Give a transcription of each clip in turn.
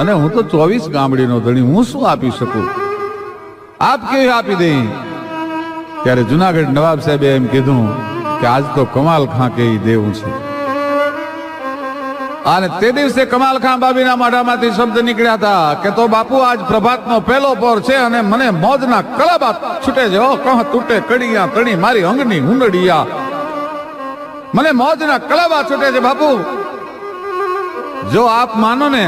અને હું તો ચોવીસ ગામડીનો ધણી, હું શું આપી શકું? આપ કેવી આપી દે? ત્યારે જુનાગઢ નવાબ સાહેબે એમ કીધું કે આજ તો કમાલ ખાં કે દેવું છે. અને તે દિવસે કમાલ બાબીના મોઢામાંથી શબ્દ નીકળ્યા હતા કે તો બાપુ, આજ પ્રભાતનો પહેલો પોર છે અને મને મોજના કળાબા છૂટે છે. ઓ કહ, તૂટે કડિયા, તણી મારી અંગની હુંડડિયા. મને મોજના કળાબા છૂટે છે બાપુ. જો આપ માનો ને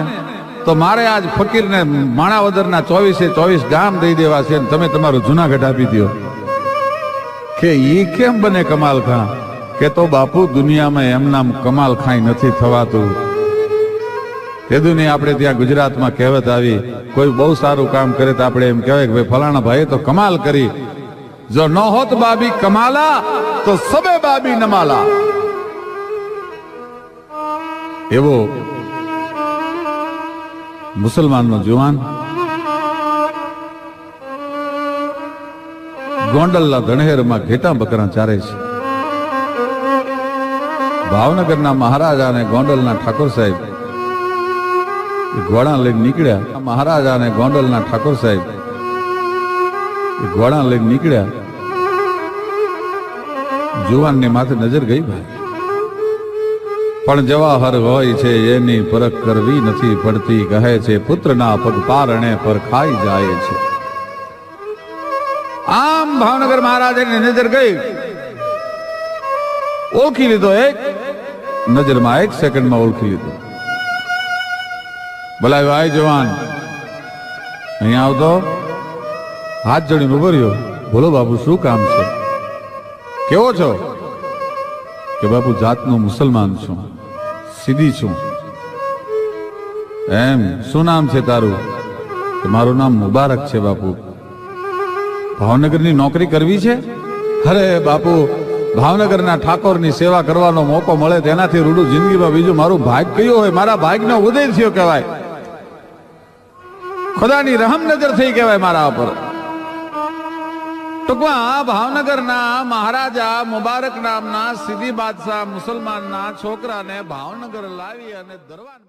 તો મારે આજ ફકીરને માણાવદરના ચોવીસે ચોવીસ ગામ દઈ દેવા છે તમે તમારું જુનાગઢ આપી દો કે એ કેમ બને કમાલ ખાં કે તો બાપુ દુનિયામાં એમ નામ કમાલ ખાઈ નથી થવાતું. તે નહીં આપણે ત્યાં ગુજરાતમાં કહેવત આવી, કોઈ બહુ સારું કામ કરે તો આપણે એમ કહેવાય કે ભાઈ ફલાણા ભાઈએ તો કમાલ કરી. જો ન હોત બાબી કમાલા, તો સબે બાબી નમાલા. એવો મુસલમાનનો જુવાન. ગોંડલના ધણેરમાં ઘેટા બકરા ચારે છે. ભાવનગરના મહારાજા અને ગોંડલના ઠાકોર સાહેબ ઘોડા લઈને નીકળ્યા. મહારાજા અને ગોંડલના ઠાકોર સાહેબ ઘોડા લઈને નીકળ્યા. જુવાનની માથે નજર ગઈ ભાઈ. પણ જવાહર હોય છે, એની પરખ કરવી નથી પડતી, કહે છે, પુત્રના પગ પારણે પર ખાઈ જાય છે. આમ ભાવનગર મહારાજાની નજર ગઈ. ઓળખી લીધો એક, નજરમાં એક સેકન્ડમાં ઓળખી લીધો. બોલાવ્યો, આય જવાન. અહીંયા આવતો. હાથ જોડીને ઊભો રહ્યો. બોલો બાબુ શું કામ છે? કેવો છો? કે બાપુ, જાતનો મુસલમાન છું, સીધી છું. એમ, શું નામ છે તારું? કે મારું નામ મુબારક છે બાપુ. ભાવનગરની નોકરી કરવી છે? અરે બાપુ, ભાવનગરના ઠાકોરની સેવા કરવાનો મોકો મળે તેનાથી રૂડું જિંદગીમાં બીજું મારું ભાગ કયું હોય? મારા ભાગનો ઉદય થયો કહેવાય. ખુદાની રહમ નજર થઈ કહેવાય મારા ઉપર. ટૂંકમાં ભાવનગરના મહારાજા મુબારક નામના સીધી બાદશાહ મુસલમાનના છોકરાને ભાવનગર લાવી અને દરવાન